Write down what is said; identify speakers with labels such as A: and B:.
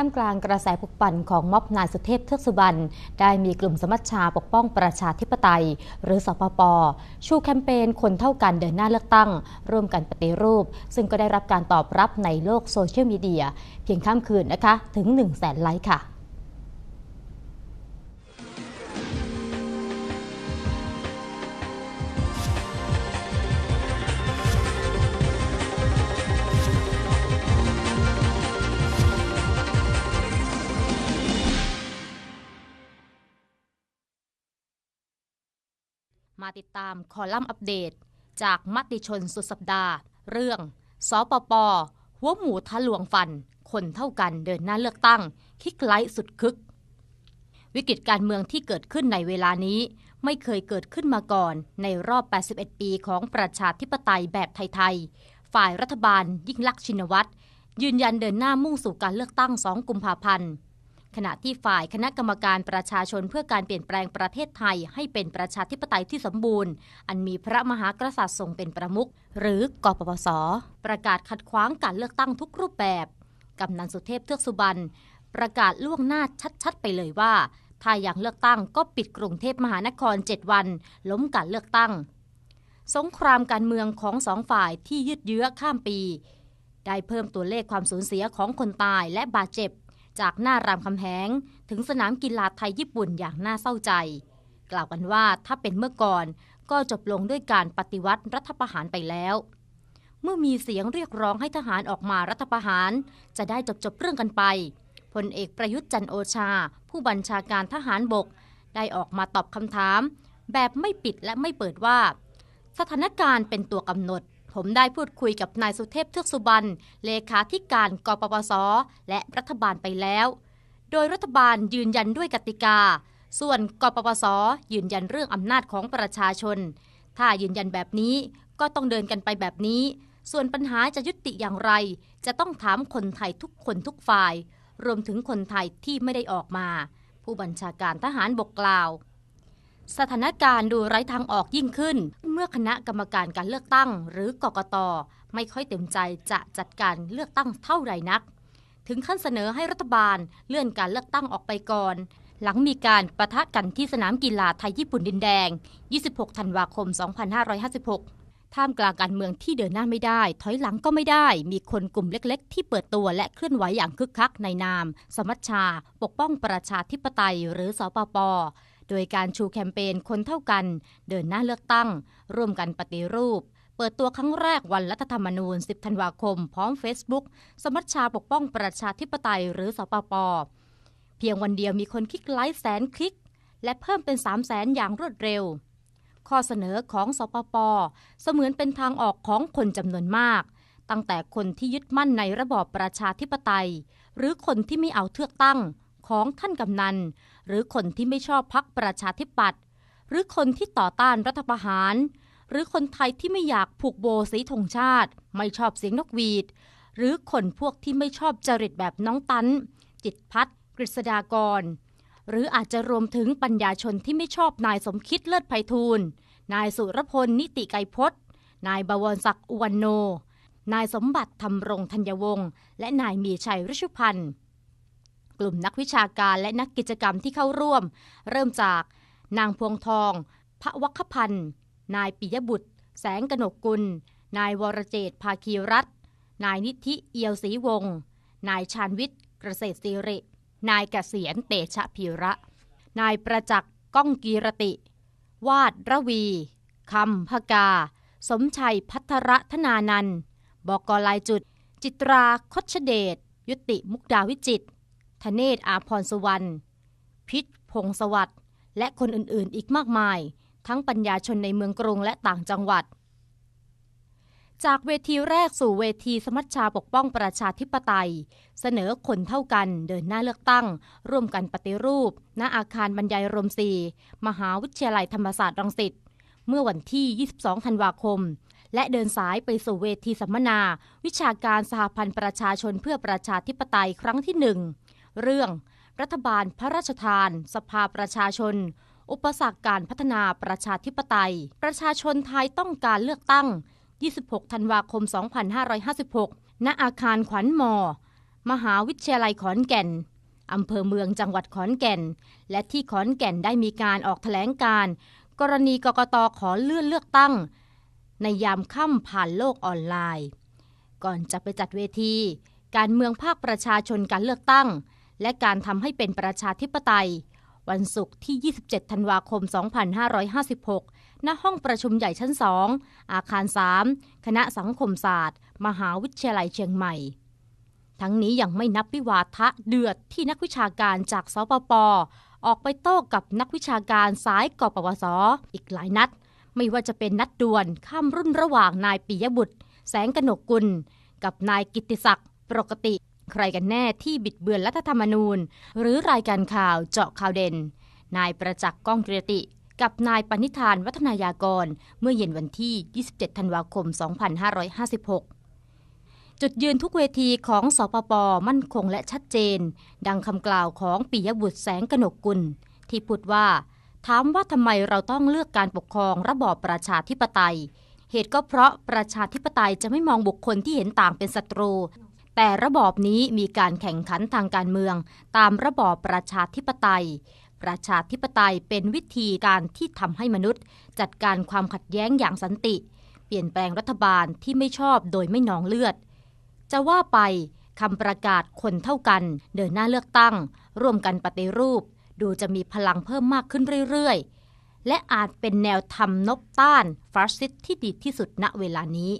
A: ท่ามกลางกระแสปลุกปั่นของม็อบนายสุเทพเทือกสุบรรณได้มีกลุ่มสมัชชาปกป้องประชาธิปไตย หรือสปป ชูแคมเปญคนเท่ากันเดินหน้าเลือกตั้ง ร่วมกันปฏิรูป ซึ่งก็ได้รับการตอบรับในโลกโซเชียลมีเดีย เพียงข้ามคืนนะคะ ถึง 1 0 0 0 0แสนไลค์ค่ะ มาติดตามคอลัมน์อัปเดต จากมติชนสุดสัปดาห์ เรื่องสปป หัวหมูทะลวงฟัน คนเท่ากันเดินหน้าเลือกตั้ง คิกไลท์สุดคึก วิกฤตการเมืองที่เกิดขึ้นในเวลานี้ ไม่เคยเกิดขึ้นมาก่อน ในรอบ 81 ปีของประชาธิปไตยแบบไทยๆ ฝ่ายรัฐบาลยิ่งลักษณ์ชินวัตรยืนยันเดินหน้ามุ่งสู่การเลือกตั้ง 2 กุมภาพันธ์ ขณะที่ฝ่ายคณะกรรมการประชาชนเพื่อการเปลี่ยนแปลงประเทศไทย ให้เป็นประชาธิปไตยที่สมบูรณ์ อันมีพระมหากษัตริย์ทรงเป็นประมุขหรือกปปส ประกาศขัดขวางการเลือกตั้งทุกรูปแบบกำนันสุเทพเทือกสุบรรณประกาศล่วงหน้าชัดๆ ไปเลยว่า ถ้าอยากเลือกตั้งก็ปิดกรุงเทพมหานคร 7 วัน ล้มการเลือกตั้ง สงครามการเมืองของสองฝ่ายที่ยืดเยื้อข้ามปี ได้เพิ่มตัวเลขความสูญเสียของคนตายและบาดเจ็บ จากหน้ารามคำแหงถึงสนามกีฬาไทยญี่ปุ่นอย่างน่าเศร้าใจ กล่าวกันว่าถ้าเป็นเมื่อก่อนก็จบลงด้วยการปฏิวัติรัฐประหารไปแล้ว เมื่อมีเสียงเรียกร้องให้ทหารออกมารัฐประหาร จะได้จบจบเรื่องกันไปพลเอกประยุทธ์จันโอชา ผู้บัญชาการทหารบก ได้ออกมาตอบคำถาม แบบไม่ปิดและไม่เปิดว่า สถานการณ์เป็นตัวกำหนด ผมได้พูดคุยกับนายสุเทพเทือกสุบรรณเลขาธิการกปปส และรัฐบาลไปแล้ว โดยรัฐบาลยืนยันด้วยกติกา ส่วนกปปส ยืนยันเรื่องอำนาจของประชาชน ถ้ายืนยันแบบนี้ก็ต้องเดินกันไปแบบนี้ ส่วนปัญหาจะยุติอย่างไร จะต้องถามคนไทยทุกคนทุกฝ่าย รวมถึงคนไทยที่ไม่ได้ออกมา ผู้บัญชาการทหารบกกล่าว สถานการณ์ดูไร้ทางออกยิ่งขึ้น เมื่อคณะกรรมการการเลือกตั้ง หรือกกตไม่ค่อยเต็มใจจะจัดการเลือกตั้งเท่าไหร่นัก ถึงขั้นเสนอให้รัฐบาลเลื่อนการเลือกตั้งออกไปก่อน หลังมีการประทะกันที่สนามกีฬาไทยญี่ปุ่นดินแดง 26 ธันวาคม 2556 ท่ามกลางการเมืองที่เดินหน้าไม่ได้ ถอยหลังก็ไม่ได้ มีคนกลุ่มเล็กๆ ที่เปิดตัวและเคลื่อนไหวอย่างคึกคักในนาม สมัชชา ปกป้องประชาธิปไตยหรือสปป โดยการชูแคมเปญคนเท่ากัน เดินหน้าเลือกตั้ง ร่วมกันปฏิรูป เปิดตัวครั้งแรกวันรัฐธรรมนูญ 10 ธันวาคม พร้อม Facebook สมัชชาปกป้องประชาธิปไตยหรือสปป เพียงวันเดียวมีคนคลิกไลค์แสนคลิก และเพิ่มเป็น 3 0 0แสนอย่างรวดเร็ว ข้อเสนอของสปป เสมือนเป็นทางออกของคนจำนวนมากตั้งแต่คนที่ยึดมั่นในระบอบประชาธิปไตย หรือคนที่ไม่เอาเทือกตั้ง ของท่านกำนัน หรือคนที่ไม่ชอบพักประชาธิปัตย์หรือคนที่ต่อต้านรัฐประหาร หรือคนไทยที่ไม่อยากผูกโบสีธงชาติ ไม่ชอบเสียงนกหวีด หรือคนพวกที่ไม่ชอบจริตแบบน้องตัน จิตพัฒน์กฤษดากร หรืออาจจะรวมถึงปัญญาชนที่ไม่ชอบนายสมคิดเลิศไพฑูรย์นายสุรพลนิติไกรพจน์นายบวรศักดิ์อุวันโน นายสมบัติธรรมรงธัญวงศ์ และนายมีชัยฤชุพันธ์ กลุ่มนักวิชาการและนักกิจกรรมที่เข้าร่วม เริ่มจากนางพวงทอง พระวัคพันธ์ นายปิยบุตร แสงกนกกุล นายวรเจตภาคีรัตนายนิธิเอียวศรีวงศ์นายชาญวิทย์เกษตรศิริ นายเกษียณเตชะพีระ นายประจักษ์ก้องกีรติ วาดระวีคำพกา สมชัยพัทรธนานันท์บอกกลายจุด จิตราคชเดช ยุติมุกดาวิจิตร ธเนศอาพรสวรรณพิษพงสวัสด์และคนอื่นๆ อีกมากมาย ทั้งปัญญาชนในเมืองกรุงและต่างจังหวัด จากเวทีแรกสู่เวทีสมัชชาปกป้องประชาธิปไตย เสนอคนเท่ากันเดินหน้าเลือกตั้ง ร่วมกันปฏิรูป ณอาคารบรรยายรมสีมหาวิทยาลัยธรรมศาสตร์รังสิตเมื่อวันที่ 22 ธันวาคม และเดินสายไปสู่เวทีสัมมนา วิชาการสหพันธ์ประชาชนเพื่อประชาธิปไตยครั้งที่หนึ่ง เรื่อง รัฐบาลพระราชทาน สภาประชาชน อุปสรรคการพัฒนาประชาธิปไตย ประชาชนไทยต้องการเลือกตั้ง 26 ธันวาคม 2556 ณ อาคารขวัญมอ มหาวิทยาลัยขอนแก่นอำเภอเมืองจังหวัดขอนแก่น และที่ขอนแก่นได้มีการออกแถลงการ กรณีกกตขอเลื่อนเลือกตั้ง ในยามค่ำผ่านโลกออนไลน์ ก่อนจะไปจัดเวที การเมืองภาคประชาชนการเลือกตั้ง และการทำให้เป็นประชาธิปไตย วันศุกร์ที่ 27 ธันวาคม 2556 ณ ห้องประชุมใหญ่ชั้น 2 อาคาร 3 คณะสังคมศาสตร์ มหาวิทยาลัยเชียงใหม่ ทั้งนี้ยังไม่นับวิวาทะเดือดที่นักวิชาการจากสปป ออกไปโต้กับนักวิชาการสายกปวสอีกหลายนัด ไม่ว่าจะเป็นนัดดวลข้ามรุ่นระหว่างนายปิยบุตร แสงกนกกุล กับนายกิติศักดิ์ปกติ ใครกันแน่ที่บิดเบือนรัฐธรรมนูญ หรือรายการข่าวเจาะข่าวเด่น นายประจักษ์ก้องเกรติ กับนายปณิธานวัฒนายากร เมื่อเย็นวันที่ 27 ธันวาคม 2556 จุดยืนทุกเวทีของสปปมั่นคงและชัดเจน ดังคำกล่าวของปิยบุตรแสงกนกกุล ที่พูดว่า ถามว่าทำไมเราต้องเลือกการปกครองระบอบประชาธิปไตยเหตุก็เพราะประชาธิปไตยจะไม่มองบุคคลที่เห็นต่างเป็นศัตรู แต่ระบอบนี้มีการแข่งขันทางการเมือง ตามระบอบประชาธิปไตย ประชาธิปไตยเป็นวิธีการที่ทำให้มนุษย์ จัดการความขัดแย้งอย่างสันติ เปลี่ยนแปลงรัฐบาลที่ไม่ชอบโดยไม่นองเลือด จะว่าไปคำประกาศคนเท่ากัน เดินหน้าเลือกตั้ง ร่วมกันปฏิรูป ดูจะมีพลังเพิ่มมากขึ้นเรื่อยๆ และอาจเป็นแนวทำนบต้านฟาสซิสต์ที่ดีที่สุดณเวลานี้